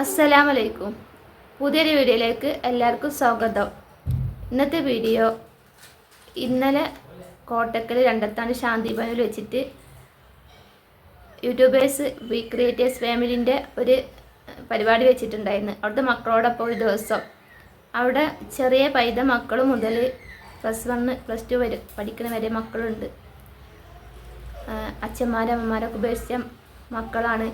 അസ്സലാമലൈക്കും. പുതിയൊരു വീഡിയോയിലേക്ക് എല്ലാവർക്കും സ്വാഗതം. ഇന്നത്തെ വീഡിയോ ഇന്നലെ കോട്ടക്കൽ രണ്ടത്താണ് ശാന്തിഭവനിൽ വെച്ചിട്ട് യൂട്യൂബേഴ്സ് വി ക്രിയേറ്റേഴ്സ് ഫാമിലിന്റെ ഒരു പരിപാടി വെച്ചിട്ടുണ്ടായിരുന്നു. അവിടുത്തെ മക്കളോടൊപ്പം ഒരു ദിവസം. അവിടെ ചെറിയ പൈത മക്കൾ മുതൽ പ്ലസ് വണ്ണ് പ്ലസ് ടു വരെ പഠിക്കുന്ന വരെ മക്കളുണ്ട്. അച്ഛന്മാരും അമ്മമാരൊക്കെ ഉപേക്ഷിച്ച മക്കളാണ്.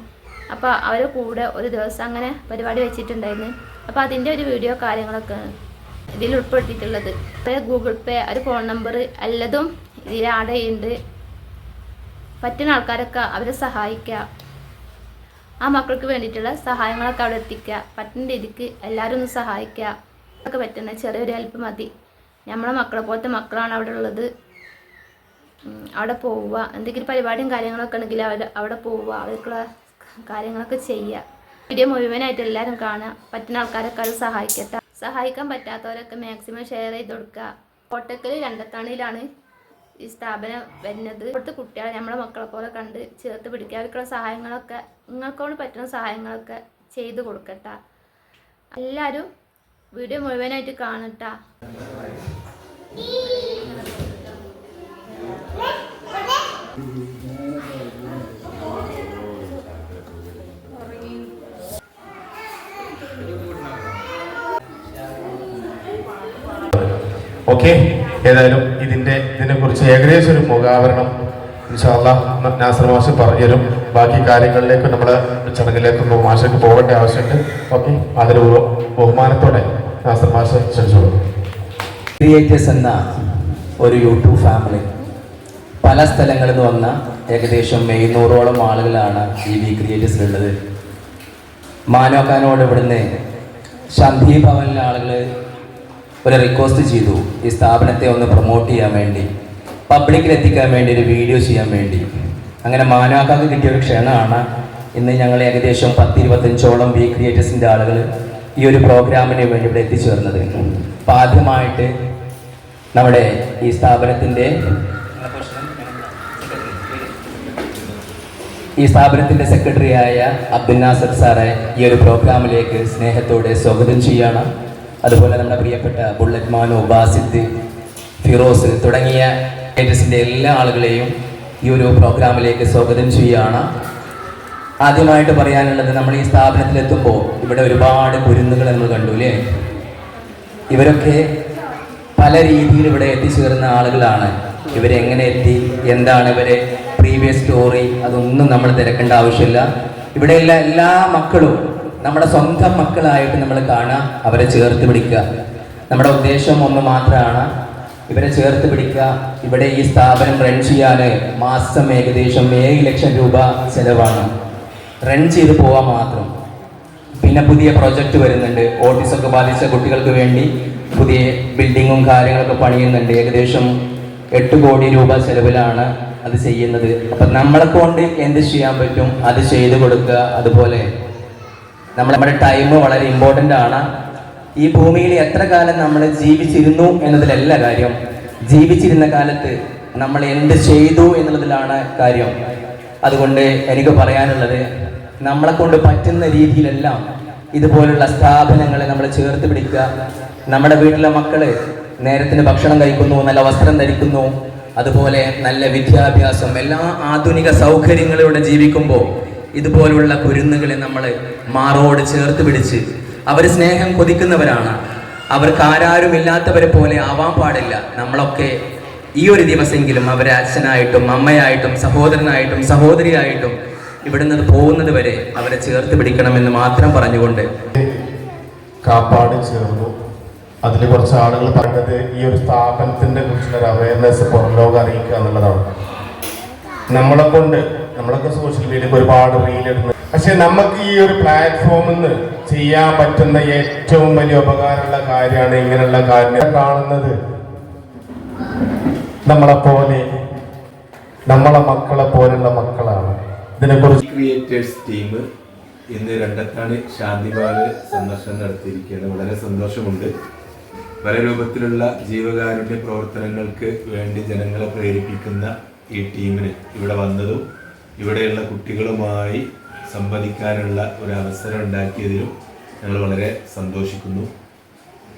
അപ്പോൾ അവർ കൂടെ ഒരു ദിവസം അങ്ങനെ പരിപാടി വെച്ചിട്ടുണ്ടായിരുന്നു. അപ്പോൾ അതിന്റെ ഒരു വീഡിയോ കാര്യങ്ങളൊക്കെ ഇതിൽ ഉൾപ്പെടുത്തിയിട്ടുള്ളത്. ഗൂഗിൾ പേ ഒരു ഫോൺ നമ്പർ എല്ലതും ഇതിൽ ആഡ് ചെയ്യുന്നുണ്ട് പറ്റുന്ന ആൾക്കാരൊക്കെ അവരെ സഹായിക്കുക ആ മക്കൾക്ക് വേണ്ടിയിട്ടുള്ള സഹായങ്ങളൊക്കെ അവിടെ എത്തിക്കുക പറ്റുന്ന രീതിക്ക് എല്ലാവരും ഒന്ന് സഹായിക്കുക ഒക്കെ പറ്റുന്ന ചെറിയൊരു ഹെൽപ്പ് മതി. നമ്മളെ മക്കളെ പോലത്തെ മക്കളാണ് അവിടെ ഉള്ളത്. അവിടെ പോവുക. എന്തെങ്കിലും പരിപാടിയും കാര്യങ്ങളൊക്കെ ഉണ്ടെങ്കിൽ അവർ അവിടെ പോവുക. അവർക്കുള്ള കാര്യങ്ങളൊക്കെ ചെയ്യുക വീഡിയോ മുഴുവനായിട്ട് എല്ലാവരും കാണുക പറ്റുന്ന ആൾക്കാരൊക്കെ അത് സഹായിക്കട്ടെ. സഹായിക്കാൻ പറ്റാത്തവരൊക്കെ മാക്സിമം ഷെയർ ചെയ്ത് കൊടുക്കുക കോട്ടക്കൽ രണ്ടത്താണിയിലാണ് ഈ സ്ഥാപനം വരുന്നത്. ഇവിടുത്തെ കുട്ടികളെ നമ്മളെ മക്കളെ പോലെ കണ്ട് ചേർത്ത് പിടിക്കുക അവർക്കുള്ള സഹായങ്ങളൊക്കെ നിങ്ങൾക്കൊണ്ട് പറ്റുന്ന സഹായങ്ങളൊക്കെ ചെയ്തു കൊടുക്കട്ടെ. എല്ലാവരും വീഡിയോ മുഴുവനായിട്ട് കാണട്ടാ. ഓക്കെ ഏതായാലും ഇതിന്റെ ഇതിനെ കുറിച്ച് ഏകദേശം ഒരു മുഖാവരണം ഇൻഷാല്ല നാസർ മാഷ് പറഞ്ഞുതരും ബാക്കി കാര്യങ്ങളിലേക്ക് നമ്മൾ ചടങ്ങിലേക്ക് മാഷക്ക് പോകേണ്ട ആവശ്യമുണ്ട്. ഓക്കെ ആദരപൂർവം ബഹുമാനത്തോടെ നാസർ മാഷ് ക്രിയേറ്റേഴ്സ് എന്ന ഒരു യൂട്യൂബ് ഫാമിലി. പല സ്ഥലങ്ങളിൽ നിന്ന് വന്ന ഏകദേശം എഴുന്നൂറോളം ആളുകളാണ് ഈ വി ക്രിയേറ്റേഴ്സിലുള്ളത് മാനോക്കാനോട് ഇവിടുന്ന് ശാന്തി ഭവനിലെ ആളുകൾ ഒരു റിക്വസ്റ്റ് ചെയ്തു. ഈ സ്ഥാപനത്തെ ഒന്ന് പ്രൊമോട്ട് ചെയ്യാൻ വേണ്ടി പബ്ലിക്കിൽ എത്തിക്കാൻ വേണ്ടി ഒരു വീഡിയോ ചെയ്യാൻ വേണ്ടി. അങ്ങനെ മാനാക്കാക്ക് കിട്ടിയ ഒരു ക്ഷണമാണ് ഇന്ന് ഞങ്ങൾ ഏകദേശം പത്ത് ഇരുപത്തഞ്ചോളം വി ക്രിയേറ്റേഴ്സിന്റെ ആളുകൾ ഈ ഒരു പ്രോഗ്രാമിന് വേണ്ടി ഇവിടെ എത്തിച്ചേർന്നത്. അപ്പം ആദ്യമായിട്ട് നമ്മുടെ ഈ സ്ഥാപനത്തിന്റെ ഈ സ്ഥാപനത്തിന്റെ സെക്രട്ടറിയായ അബ്ദുൽ നാസർ സാറെ ഈ ഒരു പ്രോഗ്രാമിലേക്ക് സ്നേഹത്തോടെ സ്വാഗതം ചെയ്യണം അതുപോലെ നമ്മുടെ പ്രിയപ്പെട്ട ബുള്ളറ്റ് മാനു ബാസിദ് ഫിറോസ് തുടങ്ങിയ കേറ്റസിന്റെ എല്ലാ ആളുകളെയും ഈ ഒരു പ്രോഗ്രാമിലേക്ക് സ്വാഗതം ചെയ്യുകയാണ്. ആദ്യമായിട്ട് പറയാനുള്ളത് നമ്മൾ ഈ സ്ഥാപനത്തിലെത്തുമ്പോൾ ഇവിടെ ഒരുപാട് കുരുന്നുകൾ നമ്മൾ കണ്ടു അല്ലേ? ഇവരൊക്കെ പല രീതിയിൽ ഇവിടെ എത്തിച്ചേർന്ന ആളുകളാണ്. ഇവരെങ്ങനെ എത്തി? എന്താണ് ഇവരെ പ്രീവിയസ് സ്റ്റോറി അതൊന്നും നമ്മൾ തിരക്കേണ്ട ആവശ്യമില്ല. ഇവിടെയുള്ള എല്ലാ മക്കളും നമ്മുടെ സ്വന്തം മക്കളായിട്ട് നമ്മൾ കാണുക അവരെ ചേർത്ത് പിടിക്കുക. നമ്മുടെ ഉദ്ദേശം ഒന്ന് മാത്രമാണ് ഇവരെ ചേർത്ത് പിടിക്കുക. ഇവിടെ ഈ സ്ഥാപനം റൺ ചെയ്യാൻ മാസം ഏകദേശം ഏഴ് ലക്ഷം രൂപ ചെലവാണ്. റൺ ചെയ്ത് പോവാൻ മാത്രം. പിന്നെ പുതിയ പ്രൊജക്റ്റ് വരുന്നുണ്ട്. ഒക്കെ ബാധിച്ച കുട്ടികൾക്ക് വേണ്ടി പുതിയ ബിൽഡിങ്ങും കാര്യങ്ങളൊക്കെ പണിയുന്നുണ്ട്. ഏകദേശം എട്ട് കോടി രൂപ ചെലവിലാണ് അത് ചെയ്യുന്നത്. അപ്പം നമ്മളെ കൊണ്ട് എന്ത് ചെയ്യാൻ പറ്റും? അത് ചെയ്തു കൊടുക്കുക. അതുപോലെ നമ്മൾ നമ്മുടെ ടൈം വളരെ ഇമ്പോർട്ടന്റ് ആണ്. ഈ ഭൂമിയിൽ എത്ര കാലം നമ്മൾ ജീവിച്ചിരുന്നു എന്നതിലല്ല കാര്യം. ജീവിച്ചിരുന്ന കാലത്ത് നമ്മൾ എന്ത് ചെയ്തു എന്നുള്ളതിലാണ് കാര്യം. അതുകൊണ്ട് എനിക്ക് പറയാനുള്ളത് നമ്മളെ കൊണ്ട് പറ്റുന്ന രീതിയിലെല്ലാം ഇതുപോലുള്ള സ്ഥാപനങ്ങളെ നമ്മൾ ചേർത്ത് പിടിക്കുക. നമ്മുടെ വീട്ടിലെ മക്കൾ നേരത്തിന് ഭക്ഷണം കഴിക്കുന്നു നല്ല വസ്ത്രം ധരിക്കുന്നു അതുപോലെ നല്ല വിദ്യാഭ്യാസം എല്ലാ ആധുനിക സൗകര്യങ്ങളിലൂടെ ജീവിക്കുമ്പോൾ ഇതുപോലുള്ള കുരുന്നുകളെ നമ്മൾ മാറോട് ചേർത്ത് പിടിച്ച് അവർ സ്നേഹം കൊതിക്കുന്നവരാണ്. അവർക്ക് ആരാരും ഇല്ലാത്തവരെ പോലെ ആവാൻ പാടില്ല. നമ്മളൊക്കെ ഈ ഒരു ദിവസമെങ്കിലും അവരെ അച്ഛനായിട്ടും അമ്മയായിട്ടും സഹോദരനായിട്ടും സഹോദരിയായിട്ടും ഇവിടുന്ന് പോകുന്നത് വരെ അവരെ ചേർത്ത് പിടിക്കണമെന്ന് മാത്രം പറഞ്ഞുകൊണ്ട് കാപ്പാട് ചേർന്നു. അതിൽ കുറച്ച് ആളുകൾ പറഞ്ഞത് ഈ ഒരു സ്ഥാപനത്തിന്റെ കുറിച്ചുള്ള അവയർനെസ് പുറം ലോകം അറിയിക്കുക എന്നുള്ളതാണ്. നമ്മളെ കൊണ്ട് നമ്മളൊക്കെ സോഷ്യൽ മീഡിയയിൽ ഒരുപാട് റീലിടുന്നു പക്ഷെ നമുക്ക് ഈ ഒരു പ്ലാറ്റ്ഫോമിൽ നിന്ന് ചെയ്യാൻ പറ്റുന്ന ഏറ്റവും വലിയ ഉപകാരമുള്ള കാര്യമാണ് ഇങ്ങനെയുള്ള കാര്യങ്ങൾ കാണുന്നത്. നമ്മളെ പോലെ നമ്മളെ മക്കളെ പോലുള്ള മക്കളാണ്. ഇതിനെക്കുറിച്ച് ക്രിയേറ്റേഴ്സ് ടീം ഇന്ന് രണ്ടത്താണ് ശാന്തിബാൽ സന്ദർശനം നടത്തിയിരിക്കുകയാണ് വളരെ സന്തോഷമുണ്ട്. പല രൂപത്തിലുള്ള ജീവകാരുണ്യ പ്രവർത്തനങ്ങൾക്ക് വേണ്ടി ജനങ്ങളെ പ്രേരിപ്പിക്കുന്ന ഈ ടീമിന് ഇവിടെ വന്നതും ഇവിടെയുള്ള കുട്ടികളുമായി സംവദിക്കാനുള്ള ഒരു അവസരം ഉണ്ടാക്കിയതിലും ഞങ്ങൾ വളരെ സന്തോഷിക്കുന്നു.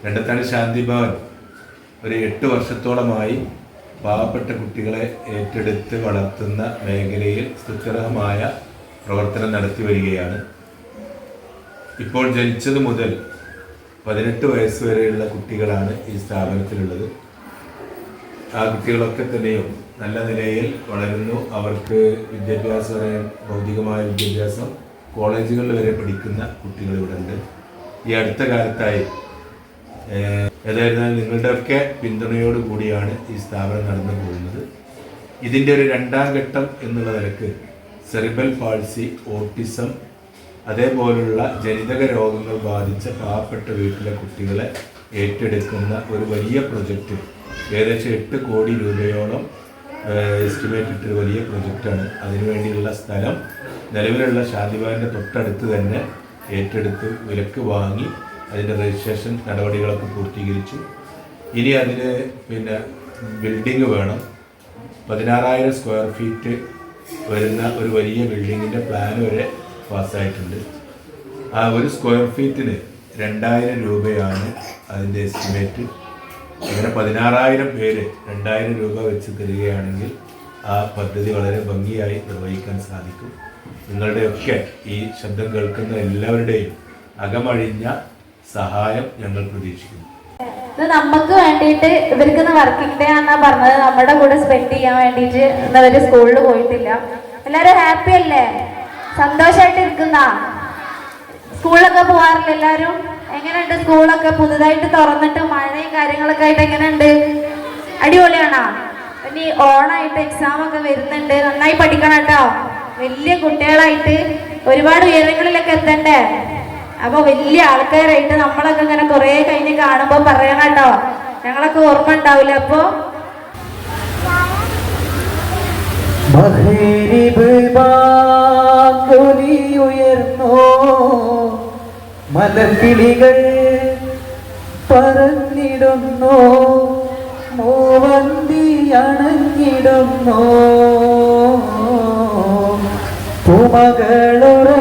രണ്ടത്താണ് ശാന്തി ഭവൻ. ഒരു എട്ട് വർഷത്തോളമായി പാവപ്പെട്ട കുട്ടികളെ ഏറ്റെടുത്ത് വളർത്തുന്ന മേഖലയിൽ സ്തുത്യർഹമായ പ്രവർത്തനം നടത്തി വരികയാണ്. ഇപ്പോൾ ജനിച്ചത് മുതൽ പതിനെട്ട് വയസ്സ് വരെയുള്ള കുട്ടികളാണ് ഈ സ്ഥാപനത്തിലുള്ളത്. ആ കുട്ടികളൊക്കെ തന്നെയും നല്ല നിലയിൽ വളരുന്നു. അവർക്ക് വിദ്യാഭ്യാസം ഭൗതികമായ വിദ്യാഭ്യാസം കോളേജുകളിൽ വരെ പഠിക്കുന്ന കുട്ടികൾ ഇവിടെ ഉണ്ട്. ഈ അടുത്ത കാലത്തായി ഏതായിരുന്നാലും നിങ്ങളുടെയൊക്കെ പിന്തുണയോട് കൂടിയാണ് ഈ സ്ഥാപനം നടന്നു പോകുന്നത്. ഇതിന്റെ ഒരു രണ്ടാം ഘട്ടം എന്നുള്ള നിലയ്ക്ക് സെറിബൽ പാൾസി ഓട്ടിസം അതേപോലുള്ള ജനിതക രോഗങ്ങൾ ബാധിച്ച പാവപ്പെട്ട വീട്ടിലെ കുട്ടികളെ ഏറ്റെടുക്കുന്ന ഒരു വലിയ പ്രൊജക്റ്റ് ഏകദേശം എട്ട് കോടി രൂപയോളം എസ്റ്റിമേറ്റ് ഇട്ട് വലിയ പ്രൊജക്റ്റാണ് അതിനുവേണ്ടിയുള്ള സ്ഥലം നിലവിലുള്ള ശാന്തിഭവന്റെ തൊട്ടടുത്ത് തന്നെ ഏറ്റെടുത്ത് വിലക്ക് വാങ്ങി അതിന്റെ രജിസ്ട്രേഷൻ നടപടികളൊക്കെ പൂർത്തീകരിച്ചു. ഇനി അതിന് പിന്നെ ബിൽഡിംഗ് വേണം. പതിനാറായിരം സ്ക്വയർ ഫീറ്റ് വരുന്ന ഒരു വലിയ ബിൽഡിങ്ങിന്റെ പ്ലാൻ വരെ പാസ്സായിട്ടുണ്ട് ആ ഒരു സ്ക്വയർ ഫീറ്റിന് രണ്ടായിരം രൂപയാണ് അതിന്റെ എസ്റ്റിമേറ്റ് അങ്ങനെ പതിനാറായിരം പേര് രണ്ടായിരം രൂപ വെച്ച് തരികയാണെങ്കിൽ ആ പദ്ധതി വളരെ ഭംഗിയായി നിർവഹിക്കാൻ സാധിക്കും. നിങ്ങളുടെയൊക്കെ ഈ ശബ്ദം കേൾക്കുന്ന എല്ലാവരുടെയും അകമഴിഞ്ഞ സഹായം ഞങ്ങൾ പ്രതീക്ഷിക്കുന്നു. ഇത് നമുക്ക് വേണ്ടിയിട്ട് ഇവർക്ക് വർക്ക് വർക്കിംഗ് ഡേ ആണെന്നാ പറഞ്ഞത്. നമ്മുടെ കൂടെ സ്പെൻഡ് ചെയ്യാൻ വേണ്ടിയിട്ട് ഇന്ന് സ്കൂളിൽ പോയിട്ടില്ല. എല്ലാരും ഹാപ്പി അല്ലേ? സന്തോഷമായിട്ട് ഇരിക്കുന്ന സ്കൂളിലൊക്കെ പോവാറില്ല എല്ലാരും? എങ്ങനെയുണ്ട്? സ്കൂളൊക്കെ പുതുതായിട്ട് തുറന്നിട്ട് മഴയും കാര്യങ്ങളൊക്കെ ആയിട്ട് എങ്ങനെയുണ്ട്? അടിപൊളിയാണോ? ഇനി ഓണായിട്ട് എക്സാം ഒക്കെ വരുന്നുണ്ട്. നന്നായി പഠിക്കണം കേട്ടോ. വലിയ കുട്ടികളായിട്ട് ഒരുപാട് ഉയരങ്ങളിലൊക്കെ എത്തണ്ടേ? അപ്പൊ വലിയ ആൾക്കാരായിട്ട് നമ്മളൊക്കെ ഇങ്ങനെ കുറെ കഴിഞ്ഞ് കാണുമ്പോ പറയണം കേട്ടോ. ഞങ്ങളൊക്കെ ഓർമ്മ ഉണ്ടാവില്ല അപ്പൊ? മലക്കിളികൾ പറന്നിടുന്നു മൂവന്തി അണഞ്ഞിടുന്നു. പൂമകളുറങ്ങുറങ്ങ്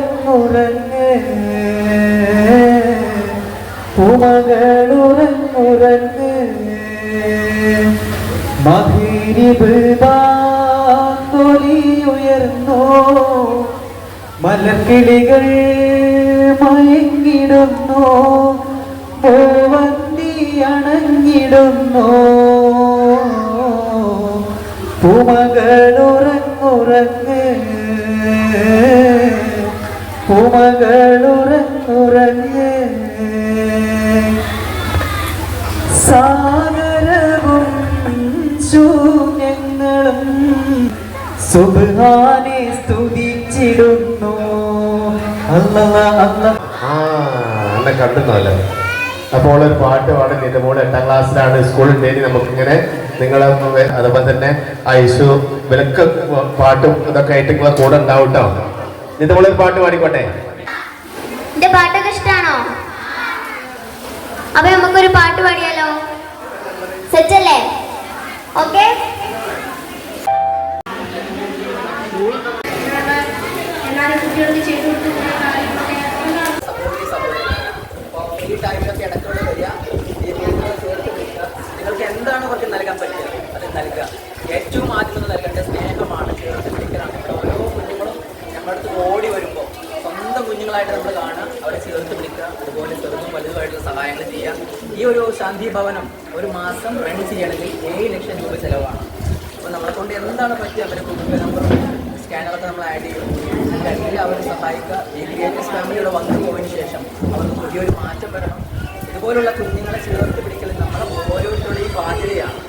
പൂമകളുറങ്ങുറങ്ങ്. മഹിരിബ് ഉയർന്നോ മലക്കിളികൾ മയങ്ങിടുന്നു. പൂവന്തി അണങ്ങിടുന്നു പുമകളുറങ്ങുറങ്ങ്. പുമകളുറങ്ങുറങ്ങ്. സാഗരവും ശൂന്യങ്ങളും സുബാനെ സ്തുതിച്ചിടുന്നു. ആ എന്നെ കണ്ടുന്നല്ലേ അപ്പോൾ ഒരു പാട്ട് പാടും എന്റെ മോൾ എട്ടാം ക്ലാസ്സിലാണ് സ്കൂളിൽ നേടി നമുക്കിങ്ങനെ നിങ്ങളെ വെ- അതുപോലെ തന്നെ ഐശു വിലക്ക് പാട്ടും ഇതൊക്കെ ആയിട്ട് നിങ്ങളെ കൂടെ ഉണ്ടാവും കേട്ടോ നിന്റെ മോളൊരു പാട്ട് പാടിക്കോട്ടെ? പാട്ടൊക്കെ ഇഷ്ടാണോ? അപ്പൊ നമുക്കൊരു പാട്ട് പാടിയാലോ? സെറ്റല്ലേ? ഓക്കെ? കുട്ടികൾക്ക് ചെയ്തു കൊടുക്കുന്ന കാര്യങ്ങളൊക്കെ ഈ ടൈമിലൊക്കെ ഇടയ്ക്കൂടെ വരിക ഈ രീതിയിൽ ചേർത്ത് വിളിക്കുക നിങ്ങൾക്ക് എന്താണ് അവർക്ക് നൽകാൻ പറ്റുക അത് നൽകുക ഏറ്റവും ആദ്യം ഒന്ന് നൽകേണ്ട സ്നേഹമാണ്. ചേർത്തിരിക്കലാണ് നമ്മുടെ ഓരോ കുഞ്ഞുങ്ങളും നമ്മുടെ അടുത്ത് ഓടി വരുമ്പോൾ സ്വന്തം കുഞ്ഞുങ്ങളായിട്ട് നമ്മൾ കാണുക അവരെ ചേർത്ത് വിളിക്കുക അതുപോലെ ചെറുതും വലുതുമായിട്ടുള്ള സഹായങ്ങൾ ചെയ്യുക. ഈ ഒരു ശാന്തി ഭവനം ഒരു മാസം റൺ ചെയ്യണമെങ്കിൽ ഏഴ് ലക്ഷം രൂപ ചിലവാണ്. അപ്പോൾ നമ്മളെ കൊണ്ട് എന്താണ് പറ്റുക അവരെ ഗൂഗിൾ നമ്പർ സ്കാനറൊക്കെ നമ്മൾ ആഡ് ചെയ്യും അല്ലെങ്കിൽ അവരെ സഹായിക്കുക. ഈ ക്രിയേറ്റീവ്സ് ഫാമിലിയുടെ വന്നു പോയതിന് ശേഷം അവർക്ക് പുതിയൊരു മാറ്റം വരണം. ഇതുപോലുള്ള കുഞ്ഞുങ്ങളെ ചേർത്ത് പിടിക്കൽ നമ്മളെ ഓരോരുത്തരുടെയും ബാധ്യതയാണ്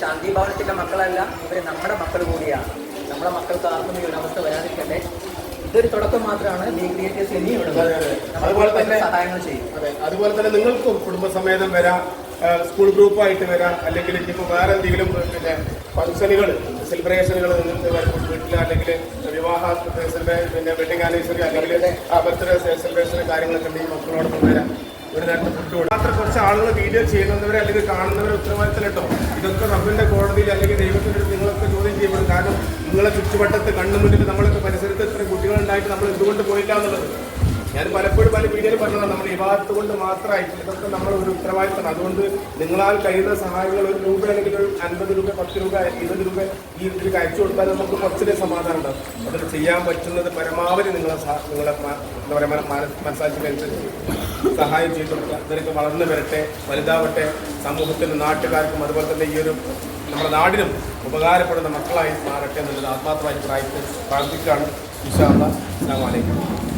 ശാന്തി ഭവനത്തിന്റെ മക്കളല്ല ഇവർ നമ്മുടെ മക്കൾ കൂടിയാണ്. നമ്മുടെ മക്കൾക്ക് ആർക്കും ഈ ഒരു അവസ്ഥ വരാതിരിക്കട്ടെ. ഇതൊരു തുടക്കം മാത്രമാണ്. ബി ക്രിയേറ്റേഴ്സ് ഇനിയും അതുപോലെ തന്നെ സഹായങ്ങൾ ചെയ്യും. അതെ അതുപോലെ തന്നെ നിങ്ങൾക്കും കുടുംബസമേതം വരാം. സ്കൂൾ ഗ്രൂപ്പായിട്ട് വരാം. അല്ലെങ്കിൽ ഇനിയിപ്പോൾ വേറെ എന്തെങ്കിലും പിന്നെ ഫംഗ്ഷനുകൾ സെലിബ്രേഷനുകൾ നിങ്ങൾക്ക് വീട്ടിൽ അല്ലെങ്കിൽ വിവാഹ പിന്നെ വെഡിങ് ആനിവേഴ്സറി അല്ലെങ്കിൽ ബർത്ത്ഡേ സെലിബ്രേഷൻ കാര്യങ്ങളൊക്കെ ഉണ്ടെങ്കിൽ മക്കളോടൊപ്പം വരാം. ഒരു നേരത്തെ കൊടുക്കും മാത്രം കുറച്ച് ആളുകൾ വീഡിയോ ചെയ്യുന്നവരെ അല്ലെങ്കിൽ കാണുന്നവരെ ഉത്തരവാദിത്തം കേട്ടോ ഇതൊക്കെ റബ്ബിന്റെ കോടതിയിൽ അല്ലെങ്കിൽ ദൈവത്തിന്റെ അടുത്ത് നിങ്ങളൊക്കെ ചോദ്യം ചെയ്യപ്പെടും കാരണം നിങ്ങളെ ചുറ്റുവട്ടത്ത് കണ്ണു മുന്നിൽ നമ്മളൊക്കെ പരിസരത്ത് ഇത്ര കുട്ടികളുണ്ടായിട്ട് നമ്മൾ എന്തുകൊണ്ട് പോയില്ല എന്നുള്ളത്. ഞാൻ പലപ്പോഴും പല വീഡിയോയിൽ പറഞ്ഞതാണ് നമ്മുടെ വിവാഹത്ത് കൊണ്ട് മാത്രമായിട്ട് ഇതൊക്കെ നമ്മൾ ഒരു ഉത്തരവാദിത്തമാണ്. അതുകൊണ്ട് നിങ്ങളാൽ കഴിയുന്ന സഹായങ്ങൾ ഒരു രൂപ അല്ലെങ്കിൽ ഒരു അൻപത് രൂപ പത്ത് രൂപ ഇരുപത് രൂപ ഈ ഇതിലേക്ക് അയച്ചു കൊടുത്താൽ നമുക്ക് കുറച്ചിലേ സമാധാനം ഉണ്ടാവും. അതിൽ ചെയ്യാൻ പറ്റുന്നത് പരമാവധി നിങ്ങളെ നിങ്ങളെ എന്താ പറയുക മന- മനസ്സാക്ഷിക്കനുസരിച്ച് സഹായം ചെയ്തു കൊടുക്കുക. ഇതിനൊക്കെ വളർന്നു വരട്ടെ വലുതാവട്ടെ സമൂഹത്തിനും നാട്ടുകാർക്കും അതുപോലെ തന്നെ ഈ ഒരു നമ്മുടെ നാടിനും ഉപകാരപ്പെടുന്ന മക്കളായി മാറട്ടെ എന്നുള്ളത് ആത്മാർത്ഥമായി പ്രായത്തിൽ പ്രാർത്ഥിക്കുകയാണ്. വിശാല അസ്സാം വലൈക്കും